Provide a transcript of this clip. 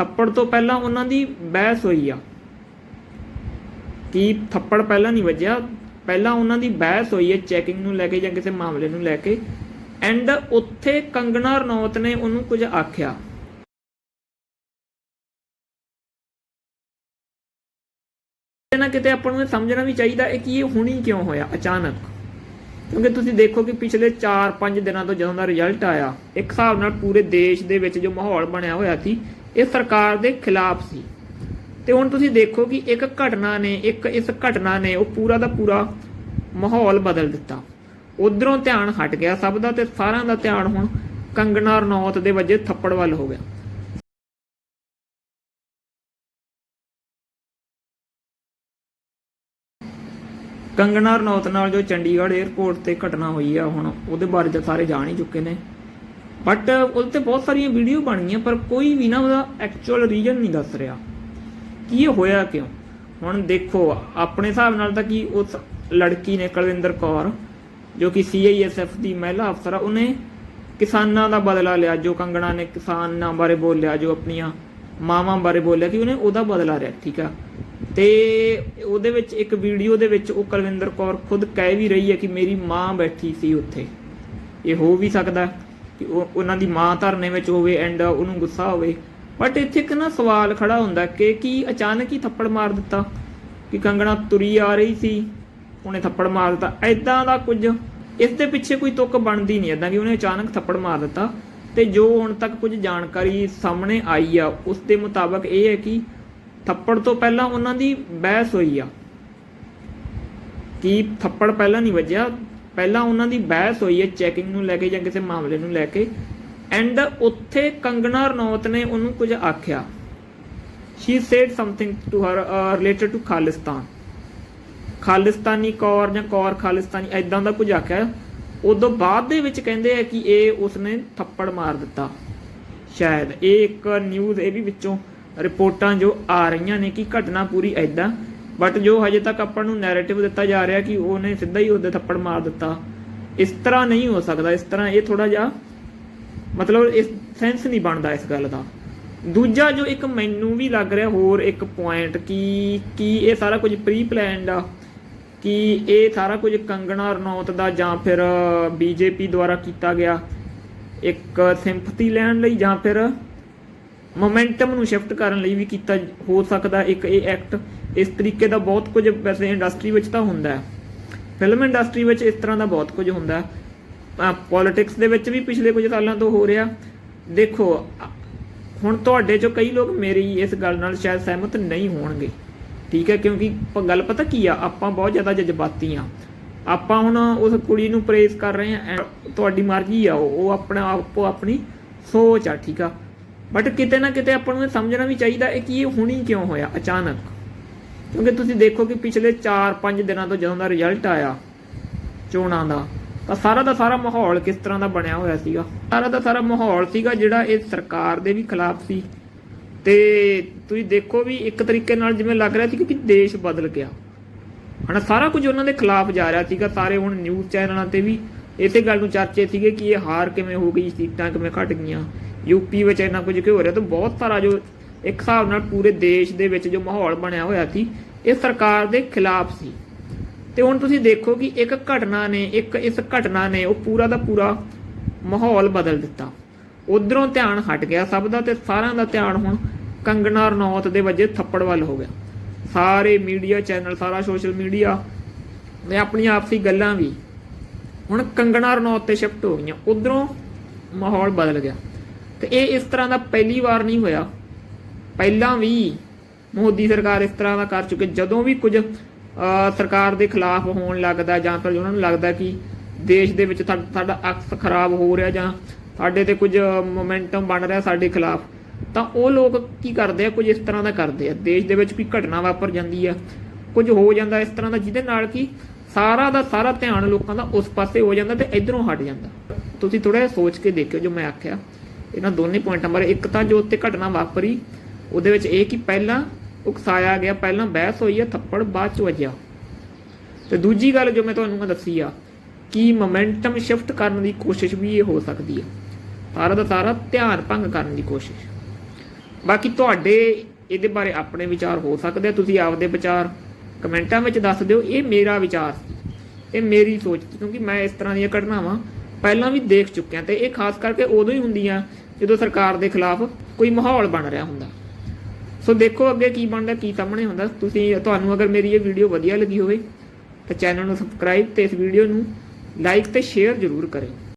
ਥੱਪੜ ਤੋਂ ਪਹਿਲਾਂ ਉਹਨਾਂ ਦੀ ਬਹਿਸ ਹੋਈ ਆ। ਕਿ ਥੱਪੜ ਪਹਿਲਾਂ ਨਹੀਂ ਵੱਜਿਆ? ਪਹਿਲਾਂ ਉਹਨਾਂ ਦੀ ਬਹਿਸ ਹੋਈ ਹੈ ਚੈਕਿੰਗ ਨੂੰ ਲੈ ਕੇ ਜਾਂ ਕਿਸੇ ਮਾਮਲੇ ਨੂੰ ਲੈ ਕੇ। ਐਂਡ ਉੱਥੇ ਕੰਗਨਾ ਰਣੌਤ ਨੇ ਉਹਨੂੰ ਕੁਝ ਆਖਿਆ। ਕਿਤੇ ਨਾ ਕਿਤੇ ਆਪਾਂ ਨੂੰ ਸਮਝਣਾ ਵੀ ਚਾਹੀਦਾ ਹੈ ਕਿ ਇਹ ਹੁਣੀ ਕਿਉਂ ਹੋਇਆ, ਅਚਾਨਕ। ਕਿਉਂਕਿ ਤੁਸੀਂ ਦੇਖੋ ਕਿ ਪਿਛਲੇ 4-5 ਦਿਨਾਂ ਤੋਂ ਜਦੋਂ ਦਾ ਰਿਜ਼ਲਟ ਆਇਆ, ਇੱਕ ਹਿਸਾਬ ਨਾਲ ਪੂਰੇ ਦੇਸ਼ ਦੇ ਵਿੱਚ ਜੋ ਮਾਹੌਲ ਬਣਿਆ ਹੋਇਆ ਸੀ ਇਹ ਸਰਕਾਰ ਦੇ ਖਿਲਾਫ ਸੀ। ਤੇ ਹੁਣ ਤੁਸੀਂ ਦੇਖੋ ਕਿ ਇੱਕ ਘਟਨਾ ਨੇ, ਇੱਕ ਇਸ ਘਟਨਾ ਨੇ ਉਹ ਪੂਰਾ ਦਾ ਪੂਰਾ ਮਾਹੌਲ ਬਦਲ ਦਿੱਤਾ। ਉਧਰੋਂ ਧਿਆਨ ਹਟ ਗਿਆ ਸਭ ਦਾ ਤੇ ਸਾਰਿਆਂ ਦਾ ਧਿਆਨ ਹੁਣ ਕੰਗਨਾ ਰਣੌਤ ਦੇ ਵਜੇ ਥੱਪੜ ਵੱਲ ਹੋ ਗਿਆ। ਕੰਗਨਾ ਰਣੌਤ ਨਾਲ ਜੋ ਚੰਡੀਗੜ੍ਹ 에ਅਰਪੋਰਟ ਤੇ ਘਟਨਾ ਹੋਈ ਆ, ਹੁਣ ਉਹਦੇ ਬਾਰੇ ਤਾਂ ਸਾਰੇ ਜਾਣ ਹੀ ਚੁੱਕੇ ਨੇ। ਬਟ ਉਹਦੇ ਤੇ ਬਹੁਤ ਸਾਰੀਆਂ ਵੀਡੀਓ ਬਣ ਗਈਆਂ ਪਰ ਕੋਈ ਵੀ ਨਾ ਉਹਦਾ ਐਕਚੁਅਲ ਰੀਜ਼ਨ ਨਹੀਂ ਦੱਸ ਰਿਹਾ। ਕੀ ਇਹ ਹੋਇਆ ਕਿਉਂ? ਹੁਣ ਦੇਖੋ, ਆਪਣੇ ਹਿਸਾਬ ਨਾਲ ਤਾਂ ਕਿ ਉਸ ਲੜਕੀ ਨੇ ਕੁਲਵਿੰਦਰ ਕੌਰ, ਜੋ ਕਿ ਸੀਆਈਐਸਐਫ ਦੀ ਮਹਿਲਾ ਅਫਸਰ ਆ, ਉਹਨੇ ਕਿਸਾਨਾਂ ਦਾ ਬਦਲਾ ਲਿਆ, ਜੋ ਕੰਗਣਾ ਨੇ ਕਿਸਾਨਾਂ ਬਾਰੇ ਬੋਲਿਆ, ਜੋ ਆਪਣੀਆਂ ਮਾਵਾਂ ਬਾਰੇ ਬੋਲਿਆ ਕਿ ਉਹਨੇ ਉਹਦਾ ਬਦਲਾ ਲਿਆ, ਠੀਕ ਆ? ਤੇ ਉਹਦੇ ਵਿੱਚ ਇੱਕ ਵੀਡੀਓ ਦੇ ਵਿੱਚ ਉਹ ਕੁਲਵਿੰਦਰ ਕੌਰ ਖੁਦ ਕਹਿ ਵੀ ਰਹੀ ਹੈ ਕਿ ਮੇਰੀ ਮਾਂ ਬੈਠੀ ਸੀ ਉੱਥੇ। ਇਹ ਹੋ ਵੀ ਸਕਦਾ। ਕਿ ਉਹ ਉਹਨਾਂ ਦੀ ਮਾਂ ਧਰਨੇ ਵਿੱਚ ਹੋਵੇ ਐਂਡ ਉਹਨੂੰ ਗੁੱਸਾ ਹੋਵੇ। ਬਟ ਇੱਥੇ ਇੱਕ ਨਾ ਸਵਾਲ ਖੜਾ ਹੁੰਦਾ ਕਿ ਕੀ ਅਚਾਨਕ ਹੀ ਥੱਪੜ ਮਾਰ ਦਿੱਤਾ? ਕਿ ਕੰਗਣਾ ਤੁਰੀ ਆ ਰਹੀ ਸੀ, ਉਹਨੇ ਥੱਪੜ ਮਾਰ ਦਿੱਤਾ। ਐਦਾਂ ਦਾ ਕੁਝ ਇਸ ਦੇ ਪਿੱਛੇ ਕੋਈ ਤੁੱਕ ਬਣਦੀ ਨਹੀਂ ਐਦਾਂ ਕਿ ਉਹਨੇ ਅਚਾਨਕ ਥੱਪੜ ਮਾਰ ਦਿੱਤਾ। ਤੇ ਜੋ ਹੁਣ ਤੱਕ ਕੁਝ ਜਾਣਕਾਰੀ ਸਾਹਮਣੇ ਆਈ ਆ, ਉਸ ਦੇ ਮੁਤਾਬਕ ਇਹ ਹੈ ਕਿ ਥੱਪੜ ਤੋਂ ਪਹਿਲਾਂ ਉਹਨਾਂ ਦੀ ਬਹਿਸ ਹੋਈ ਆ। ਕਿ ਥੱਪੜ ਪਹਿਲਾਂ ਨਹੀਂ ਵੱਜਿਆ? ਪਹਿਲਾਂ ਉਹਨਾਂ ਦੀ ਬਹਿਸ ਹੋਈ ਹੈ ਚੈਕਿੰਗ ਨੂੰ ਲੈ ਕੇ ਜਾਂ ਕਿਸੇ ਮਾਮਲੇ ਨੂੰ ਲੈ ਕੇ ਐਂਡ ਉੱਥੇ ਕੰਗਨਾ ਰਣੌਤ ਨੇ ਉਹਨੂੰ ਕੁਝ ਆਖਿਆ। She said something to her related to Khalistan. Khalistani Kaur ਜਾਂ ਕੌਰ ਖਾਲਿਸਤਾਨੀ ਐਦਾਂ ਦਾ ਕੁਝ ਆਖਿਆ। ਉਦੋਂ ਬਾਅਦ ਦੇ ਵਿੱਚ ਕਹਿੰਦੇ ਆ ਕਿ ਇਹ ਉਸਨੇ ਥੱਪੜ ਮਾਰ ਦਿੱਤਾ। ਸ਼ਾਇਦ ਇਹ ਇੱਕ ਨਿਊਜ਼ ਇਹ ਵੀ ਵਿੱਚੋਂ ਰਿਪੋਰਟਾਂ ਜੋ ਆ ਰਹੀਆਂ ਨੇ ਕਿ ਘਟਨਾ ਪੂਰੀ ਐਦਾਂ ਬਟ ਜੋ ਹਜੇ ਤੱਕ ਆਪਾਂ ਨੂੰ ਨੈਰੇਟਿਵ ਦਿੱਤਾ ਜਾ ਰਿਹਾ ਕਿ ਉਹਨੇ ਸਿੱਧਾ ਹੀ ਉਹਦੇ ਥੱਪੜ ਮਾਰ ਦਿੱਤਾ, ਇਸ ਤਰ੍ਹਾਂ ਨਹੀਂ ਹੋ ਸਕਦਾ, ਇਸ ਤਰ੍ਹਾਂ ਇਹ ਥੋੜਾ ਜਿਹਾ ਮਤਲਬ ਇਸ ਸੈਂਸ ਨਹੀਂ ਬਣਦਾ ਇਸ ਗੱਲ ਦਾ। ਦੂਜਾ ਜੋ ਇੱਕ ਮੈਨੂੰ ਵੀ ਲੱਗ ਰਿਹਾ ਹੋਰ ਇੱਕ ਪੁਆਇੰਟ ਕਿ, ਕੀ ਇਹ ਸਾਰਾ ਕੁਝ ਪ੍ਰੀ ਪਲਾਨਡ ਆ, ਕਿ ਇਹ ਸਾਰਾ ਕੁਝ ਕੰਗਣਾ ਰਣੌਤ ਦਾ ਜਾਂ ਫਿਰ ਬੀਜੇਪੀ ਦੁਆਰਾ ਕੀਤਾ ਗਿਆ, ਇੱਕ ਸਿੰਪਥੀ ਲੈਣ ਲਈ ਜਾਂ ਫਿਰ ਮੋਮੈਂਟਮ ਨੂੰ ਸ਼ਿਫਟ ਕਰਨ ਲਈ ਵੀ ਕੀਤਾ ਹੋ ਸਕਦਾ ਇੱਕ ਇਹ ਐਕਟ ਇਸ ਤਰੀਕੇ ਦਾ ਬਹੁਤ ਕੁਝ ਵੈਸੇ ਇੰਡਸਟਰੀ ਵਿੱਚ ਤਾਂ ਹੁੰਦਾ ਹੈ। ਫਿਲਮ ਇੰਡਸਟਰੀ ਵਿੱਚ ਇਸ ਤਰ੍ਹਾਂ ਦਾ ਬਹੁਤ ਕੁਝ ਹੁੰਦਾ ਹੈ। ਪੋਲਿਟਿਕਸ ਦੇ ਵਿੱਚ ਵੀ ਪਿਛਲੇ ਕੁਝ ਸਾਲਾਂ ਤੋਂ ਹੋ ਰਿਹਾ। ਦੇਖੋ, ਹੁਣ ਤੁਹਾਡੇ ਚੋਂ ਕਈ ਲੋਕ ਮੇਰੀ ਇਸ ਗੱਲ ਨਾਲ ਸ਼ਾਇਦ ਸਹਿਮਤ ਨਹੀਂ ਹੋਣਗੇ। ਠੀਕ ਹੈ, ਕਿਉਂਕਿ ਗੱਲ ਪਤਾ ਕੀ ਆ, ਆਪਾਂ ਬਹੁਤ ਜ਼ਿਆਦਾ ਜਜ਼ਬਾਤੀ ਆ। ਆਪਾਂ ਹੁਣ ਉਸ ਕੁੜੀ ਨੂੰ ਪ੍ਰੇਜ਼ ਕਰ ਰਹੇ ਆ ਤੁਹਾਡੀ ਮਰਜ਼ੀ ਆ ਉਹ ਉਹ ਆਪਣਾ, ਆਪੋ ਆਪਣੀ ਸੋਚ ਆ, ਠੀਕ ਆ। ਬਟ ਕਿਤੇ ਨਾ ਕਿਤੇ ਆਪਾਂ ਨੂੰ ਇਹ ਸਮਝਣਾ ਵੀ ਚਾਹੀਦਾ ਹੈ ਕਿ ਇਹ ਹੁਣੀ ਕਿਉਂ ਹੋਇਆ, ਅਚਾਨਕ। ਕਿਉਂਕਿ ਤੁਸੀਂ ਦੇਖੋ ਕਿ ਪਿਛਲੇ 4-5 ਦਿਨਾਂ ਤੋਂ ਜਦੋਂ ਦਾ ਰਿਜ਼ਲਟ ਆਇਆ ਚੋਣਾਂ ਦਾ, ਤਾਂ ਸਾਰਾ ਦਾ ਸਾਰਾ ਮਾਹੌਲ ਕਿਸ ਤਰ੍ਹਾਂ ਦਾ ਬਣਿਆ ਹੋਇਆ ਸੀਗਾ? ਸਾਰਾ ਦਾ ਸਾਰਾ ਮਾਹੌਲ ਸੀਗਾ ਜਿਹੜਾ ਇਹ ਸਰਕਾਰ ਦੇ ਵੀ ਖਿਲਾਫ ਸੀ। ਤੇ ਤੁਸੀਂ ਦੇਖੋ ਵੀ ਇੱਕ ਤਰੀਕੇ ਨਾਲ ਜਿਵੇਂ ਲੱਗ ਰਿਹਾ ਸੀ ਕਿ ਦੇਸ਼ ਬਦਲ ਗਿਆ। ਹਨਾ, ਸਾਰਾ ਕੁਝ ਉਹਨਾਂ ਦੇ ਖਿਲਾਫ ਜਾ ਰਿਹਾ ਸੀਗਾ। ਸਾਰੇ ਹੁਣ ਨਿਊਜ਼ ਚੈਨਲਾਂ ਤੇ ਵੀ ਇਸੇ ਗੱਲ ਨੂੰ ਚਰਚੇ ਸੀਗੇ ਕਿ ਇਹ ਹਾਰ ਕਿਵੇਂ ਹੋ ਗਈ, ਸੀਟਾਂ ਕਿਵੇਂ ਘਟ ਗਈਆਂ। ਯੂਪੀ ਵਿੱਚ ਇੰਨਾ ਕੁਝ ਕਿਉਂ ਹੋ ਰਿਹਾ? ਤਾਂ ਬਹੁਤ ਸਾਰਾ ਜੋ ਇੱਕ ਹਿਸਾਬ ਨਾਲ ਪੂਰੇ ਦੇਸ਼ ਦੇ ਵਿੱਚ ਜੋ ਮਾਹੌਲ ਬਣਿਆ ਹੋਇਆ ਸੀ, ਇਹ ਸਰਕਾਰ ਦੇ ਖਿਲਾਫ ਸੀ। ਤੇ ਹੁਣ ਤੁਸੀਂ ਦੇਖੋ ਕਿ ਇੱਕ ਘਟਨਾ ਨੇ, ਇੱਕ ਇਸ ਘਟਨਾ ਨੇ ਉਹ ਪੂਰਾ ਦਾ ਪੂਰਾ ਮਾਹੌਲ ਬਦਲ ਦਿੱਤਾ। ਉਧਰੋਂ ਧਿਆਨ ਹਟ ਗਿਆ ਸਭ ਦਾ ਤੇ ਸਾਰਿਆਂ ਦਾ ਧਿਆਨ ਹੁਣ ਕੰਗਣਾ ਰਣੌਤ ਦੇ ਵਜੇ ਥੱਪੜ ਵੱਲ ਹੋ ਗਿਆ। ਸਾਰੇ ਮੀਡੀਆ ਚੈਨਲ, ਸਾਰਾ ਸੋਸ਼ਲ ਮੀਡੀਆ ਨੇ ਆਪਣੀਆਂ ਆਪਸੀ ਗੱਲਾਂ ਵੀ ਹੁਣ ਕੰਗਣਾ ਰਣੌਤ ਤੇ ਸ਼ਿਫਟ ਹੋ ਗਈਆਂ। ਉਧਰੋਂ ਮਾਹੌਲ ਬਦਲ ਗਿਆ। ਤੇ ਇਹ ਇਸ ਤਰ੍ਹਾਂ ਦਾ ਪਹਿਲੀ ਵਾਰ ਨਹੀਂ ਹੋਇਆ। ਪਹਿਲਾਂ ਵੀ ਮੋਦੀ ਸਰਕਾਰ ਇਸ ਤਰ੍ਹਾਂ ਦਾ ਕਰ ਚੁੱਕੇ, ਜਦੋਂ ਵੀ ਕੁਝ ਸਰਕਾਰ ਦੇ ਖਿਲਾਫ ਹੋਣ ਲੱਗਦਾ ਜਾਂ ਫਿਰ ਉਹਨਾਂ ਨੂੰ ਲੱਗਦਾ ਕਿ ਦੇਸ਼ ਦੇ ਵਿੱਚ ਸਾਡਾ ਅਕਸ ਖਰਾਬ ਹੋ ਰਿਹਾ ਜਾਂ ਸਾਡੇ ਤੇ ਕੁਝ ਮੋਮੈਂਟਮ ਬਣ ਰਿਹਾ ਸਾਡੇ ਖਿਲਾਫ, ਤਾਂ ਉਹ ਲੋਕ ਕੀ ਕਰਦੇ ਆ, ਕੁਝ ਇਸ ਤਰ੍ਹਾਂ ਦਾ ਕਰਦੇ ਆ। ਦੇਸ਼ ਦੇ ਵਿੱਚ ਕੋਈ ਘਟਨਾ ਵਾਪਰ ਜਾਂਦੀ ਆ, ਕੁਝ ਹੋ ਜਾਂਦਾ ਇਸ ਤਰ੍ਹਾਂ ਦਾ, ਜਿਹਦੇ ਨਾਲ ਕਿ ਸਾਰਾ ਦਾ ਸਾਰਾ ਧਿਆਨ ਲੋਕਾਂ ਦਾ ਉਸ ਪਾਸੇ ਹੋ ਜਾਂਦਾ ਤੇ ਇਧਰੋਂ ਹਟ ਜਾਂਦਾ। ਤੁਸੀਂ ਥੋੜਾ ਜਿਹਾ ਸੋਚ ਕੇ ਦੇਖਿਓ ਜੋ ਮੈਂ ਆਖਿਆ। ਇਹਨਾਂ ਦੋਨੇ ਪੁਆਇੰਟਾਂ ਬਾਰੇ ਇੱਕ ਤਾਂ ਜੋ ਉੱਤੇ ਘਟਨਾ ਵਾਪਰੀ, ਉਹਦੇ ਵਿੱਚ ਇਹ ਕਿ ਪਹਿਲਾਂ ਉਕਸਾਇਆ ਗਿਆ, ਪਹਿਲਾਂ ਬਹਿਸ ਹੋਈ ਹੈ ਥੱਪੜ ਬਾਅਦ ਚ ਵੱਜਿਆ। ਤੇ ਦੂਜੀ ਗੱਲ ਜੋ ਮੈਂ ਤੁਹਾਨੂੰ ਮੈਂ ਦੱਸੀ ਆ, ਕਿ ਮੋਮੈਂਟਮ ਸ਼ਿਫਟ ਕਰਨ ਦੀ ਕੋਸ਼ਿਸ਼ ਵੀ ਇਹ ਹੋ ਸਕਦੀ ਹੈ ਸਾਰਾ ਦਾ ਸਾਰਾ ਧਿਆਨ ਭੰਗ ਕਰਨ ਦੀ ਕੋਸ਼ਿਸ਼। ਬਾਕੀ ਤੁਹਾਡੇ ਇਹਦੇ ਬਾਰੇ ਆਪਣੇ ਵਿਚਾਰ ਹੋ ਸਕਦੇ ਆ, ਤੁਸੀਂ ਆਪਦੇ ਵਿਚਾਰ ਕਮੈਂਟਾਂ ਵਿੱਚ ਦੱਸ ਦਿਓ, ਇਹ ਮੇਰਾ ਵਿਚਾਰ ਸੀ, ਇਹ ਮੇਰੀ ਸੋਚ ਸੀ, ਕਿਉਂਕਿ ਮੈਂ ਇਸ ਤਰ੍ਹਾਂ ਦੀਆਂ ਘਟਨਾਵਾਂ ਪਹਿਲਾਂ ਵੀ ਦੇਖ ਚੁੱਕਿਆ ਤੇ ਇਹ ਖਾਸ ਕਰਕੇ ਉਦੋਂ ਹੀ ਹੁੰਦੀਆਂ ਜਦੋਂ ਸਰਕਾਰ ਦੇ ਖਿਲਾਫ ਕੋਈ ਮਾਹੌਲ ਬਣ ਰਿਹਾ ਹੁੰਦਾ। ਸੋ ਦੇਖੋ ਅੱਗੇ ਕੀ ਬਣਦਾ, ਕੀ ਸਾਹਮਣੇ ਹੁੰਦਾ। ਤੁਸੀਂ, ਤੁਹਾਨੂੰ ਅਗਰ ਮੇਰੀ ਇਹ ਵੀਡੀਓ ਵਧੀਆ ਲੱਗੀ ਹੋਵੇ, ਤਾਂ ਚੈਨਲ ਨੂੰ ਸਬਸਕ੍ਰਾਈਬ ਤੇ ਇਸ ਵੀਡੀਓ ਨੂੰ ਲਾਈਕ ਤੇ ਸ਼ੇਅਰ ਜ਼ਰੂਰ ਕਰਿਓ।